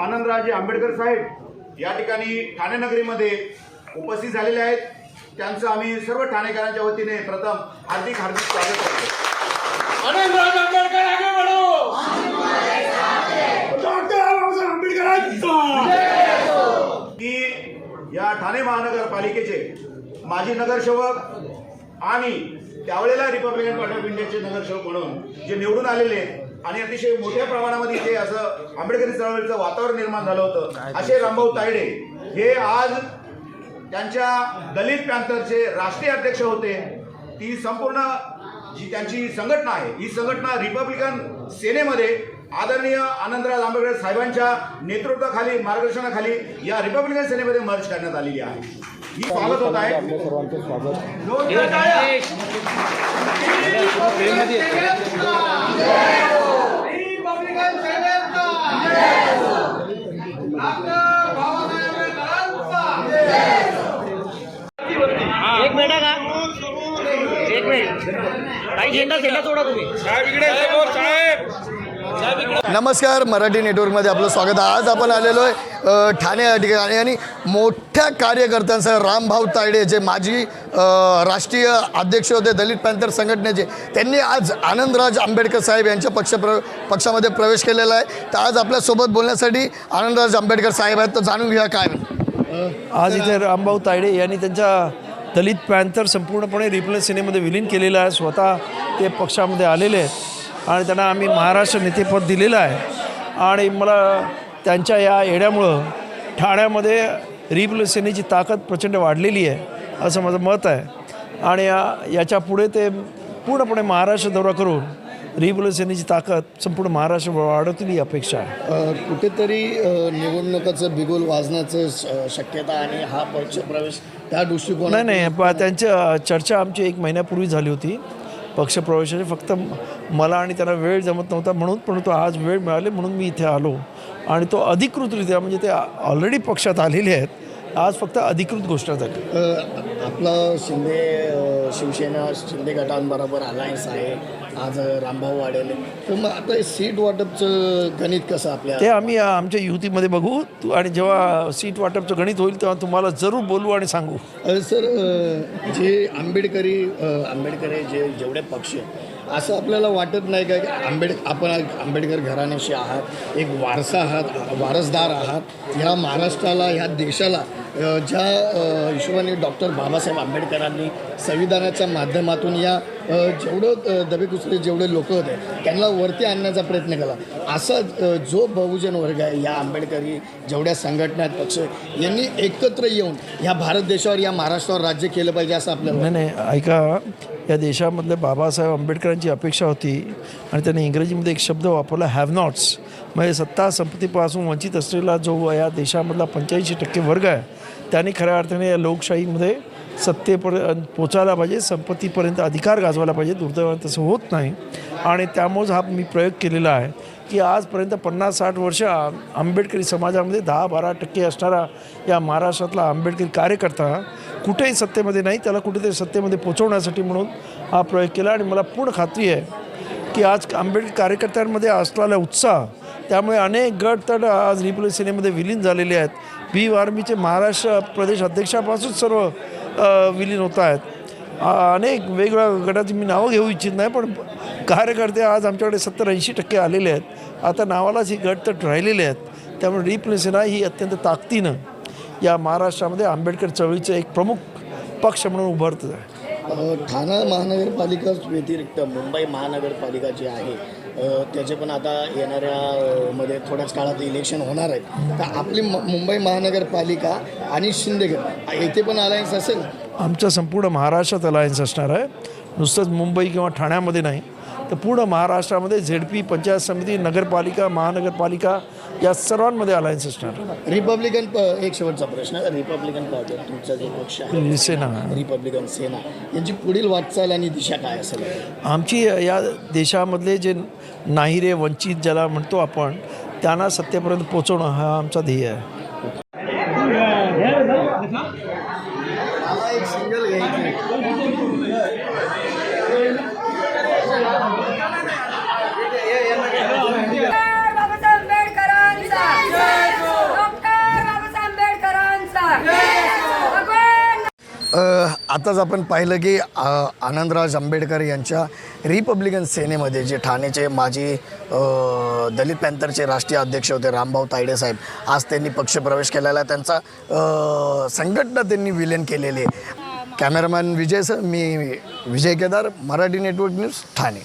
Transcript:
आनंदराजे आंबेडकर साहेब या ठिकाणी ठाणे नगरीमध्ये उपस्थित झालेले आहेत. त्यांचं आम्ही सर्व ठाणेकरांच्या वतीने प्रथम हार्दिक हार्दिक स्वागत करतो. आनंदराज आंबेडकर आगे बढ़ो! डॉक्टर बाबासाहेब आंबेडकरांचा की या ठाणे महानगरपालिकेचे माजी नगरसेवक आणि त्यावेळेला रिपब्लिकन पार्टी ऑफ इंडियाचे नगरसेवक म्हणून जे निवडून आलेले आहेत आणि अतिशय मोठ्या प्रमाणामध्ये इथे असं आंबेडकरी चळवळीचं वातावरण निर्माण झालं होतं. असे रामभाऊ तायडे हे आज त्यांच्या दलित पॅंथरचे राष्ट्रीय अध्यक्ष होते. ती संपूर्ण जी त्यांची संघटना आहे ही संघटना रिपब्लिकन सेनेमध्ये आदरणीय आनंदराज आंबेडकर साहेबांच्या नेतृत्वाखाली मार्गदर्शनाखाली या रिपब्लिकन सेनेमध्ये मर्ज करण्यात आलेली आहे. ही स्वागत होत आहे. टाळ्या. रिपब्लिकन सेनेचा डॉक्टर बाबासाहेब आंबेडकरांचा एक मिनिट का एक मिनिट. काही झेंडा झेंडा सोडा तुम्ही. नमस्कार मराठी नेटवर्कमध्ये आपलं स्वागत. आहे आज आपण आलेलो आहे ठाणे या ठिकाणी आणि मोठ्या कार्यकर्त्यांसह रामभाऊ तायडे जे माजी राष्ट्रीय अध्यक्ष होते दलित पॅंथर संघटनेचे. त्यांनी आज आनंदराज आंबेडकर साहेब यांच्या पक्ष प्र पक्षामध्ये प्रवेश केलेला आहे. तर आज आपल्यासोबत बोलण्यासाठी आनंदराज आंबेडकर साहेब आहेत. तर जाणून घ्या काय. आज इथे रामभाऊ तायडे यांनी त्यांच्या दलित पॅन्थर संपूर्णपणे रिप्लेस सेनेमध्ये विलीन केलेलं आहे. स्वतः ते पक्षामध्ये आलेले आहेत. आणि त्यांना आम्ही महाराष्ट्र नेतेपद दिलेलं आहे. आणि मला त्यांच्या या येण्यामुळं ठाण्यामध्ये रिप्लेस सेनेची ताकद प्रचंड वाढलेली आहे असं माझं मत आहे. आणि या- याच्यापुढे ते पूर्णपणे महाराष्ट्र दौरा करून रिप्लेस सेनेची ताकद संपूर्ण महाराष्ट्र वाढवतील ही अपेक्षा आहे. कुठेतरी निवडणुकाचं बिगुल वाजण्याचं शक्यता आणि हा पक्ष प्रवेश त्या दृष्टिकोन नाही नाही त्यांच्या चर्चा आमची एक महिन्यापूर्वी झाली होती. पक्षप्रवेशाचे फक्त मला आणि त्यांना वेळ जमत नव्हता म्हणून पण तो आज वेळ मिळाली म्हणून मी इथे आलो. आणि तो अधिकृतरित्या म्हणजे ते ऑलरेडी पक्षात आलेले आहेत. आज फक्त अधिकृत गोष्ट झाली. आपला शिंदे शिवसेना शिंदे गटांबरोबर अलायन्स आहे. आज रामभाऊ वाढेले तर मग आता हे सीट वाटपचं गणित कसं आपल्या ते आम्ही आमच्या युतीमध्ये बघू. तू आणि जेव्हा सीट वाटपचं गणित होईल तेव्हा तुम्हाला जरूर बोलू आणि सांगू. सर जे आंबेडकरी आंबेडकरी जे जेवढे पक्ष असं आपल्याला वाटत नाही का की आंबेड आपण आंबेडकर घराण्याशी आहात एक वारसा आहात वारसदार आहात. ह्या महाराष्ट्राला ह्या देशाला ज्या हिशोबाने डॉक्टर बाबासाहेब आंबेडकरांनी संविधानाच्या माध्यमातून या जेवढं दबेकुचले जेवढे लोक होते त्यांना वरती आणण्याचा प्रयत्न केला. असा जो बहुजन वर्ग आहे या आंबेडकरी जेवढ्या संघटना आहेत पक्ष यांनी एकत्र येऊन ह्या भारत देशावर या महाराष्ट्रावर राज्य केलं पाहिजे असं आपल्याला नाही नाही ऐका या देशामधल्या बाबासाहेब आंबेडकरांची अपेक्षा होती आणि त्यांनी इंग्रजीमध्ये एक शब्द वापरला हॅव नॉट्स म्हणजे सत्ता संपत्तीपासून वंचित असलेला जो या देशामधला पंच्याऐंशी टक्के वर्ग आहे त्याने खऱ्या अर्थाने या लोकशाहीमध्ये सत्तेपर्यंत पोचायला पाहिजे संपत्तीपर्यंत अधिकार गाजवायला पाहिजे दुर्दैवाने तसं होत नाही. आणि त्यामुळेच हा मी प्रयोग केलेला आहे की आजपर्यंत पन्नास साठ वर्ष आंबेडकरी समाजामध्ये दहा बारा टक्के असणारा या महाराष्ट्रातला आंबेडकरी कार्यकर्ता कुठेही सत्तेमध्ये नाही त्याला कुठेतरी सत्तेमध्ये पोचवण्यासाठी म्हणून हा प्रयोग केला. आणि मला पूर्ण खात्री आहे की आज आंबेडकर कार्यकर्त्यांमध्ये असलेला उत्साह त्यामुळे अनेक गट तर आज रिपब्लिक सेनेमध्ये विलीन झालेले आहेत. भीम आर्मीचे महाराष्ट्र प्रदेश अध्यक्षापासून सर्व विलीन होत आहेत. अनेक वेगवेगळ्या गटाची मी नावं घेऊ इच्छित नाही पण कार्यकर्ते आज आमच्याकडे सत्तर ऐंशी टक्के आलेले आहेत. आता नावालाच ही गट तर राहिलेले आहेत. त्यामुळे रिपब्लिक सेना ही अत्यंत ताकदीनं या महाराष्ट्रामध्ये आंबेडकर चळवळीचं एक प्रमुख पक्ष म्हणून उभारत आहे. अ, ठाणा महानगरपालिका व्यतिरिक्त मुंबई महानगरपालिका जी आहे त्याचे पण आता येणाऱ्या मध्ये थोड्याच काळात इलेक्शन होणार आहेत. तर आपली म- मुंबई महानगरपालिका आणि शिंदेगड येथे पण अलायन्स असेल? आमच्या संपूर्ण महाराष्ट्रात अलायन्स असणार आहे. नुसतंच मुंबई किंवा ठाण्यामध्ये नाही. तर पूर्ण महाराष्ट्रामध्ये झेड पी पंचायत समिती नगरपालिका महानगरपालिका या सर्वांमध्ये अलायन्स असणार. रिपब्लिकन प एक शेवटचा प्रश्न. रिपब्लिकन पार्टी तुमचा जो पक्ष आहे शिवसेना रिपब्लिकन सेना यांची पुढील वाटचाल आणि दिशा काय असेल? आमची या देशामधले जे नाहिरे वंचित ज्याला म्हणतो आपण त्यांना सत्तेपर्यंत पोचवणं हा आमचा ध्येय आहे. मला एक सिंगल घ्यायची आताच आपण पाहिलं की आनंदराज आंबेडकर यांच्या रिपब्लिकन सेनेमध्ये जे ठाण्याचे माजी दलित पॅन्थरचे राष्ट्रीय अध्यक्ष होते रामभाऊ तायडे साहेब आज त्यांनी पक्षप्रवेश केलेला आहे. त्यांचा संघटना त्यांनी विलीन केलेली आहे. कॅमेरामॅन विजय सर मी विजय केदार मराठी नेटवर्क न्यूज ठाणे.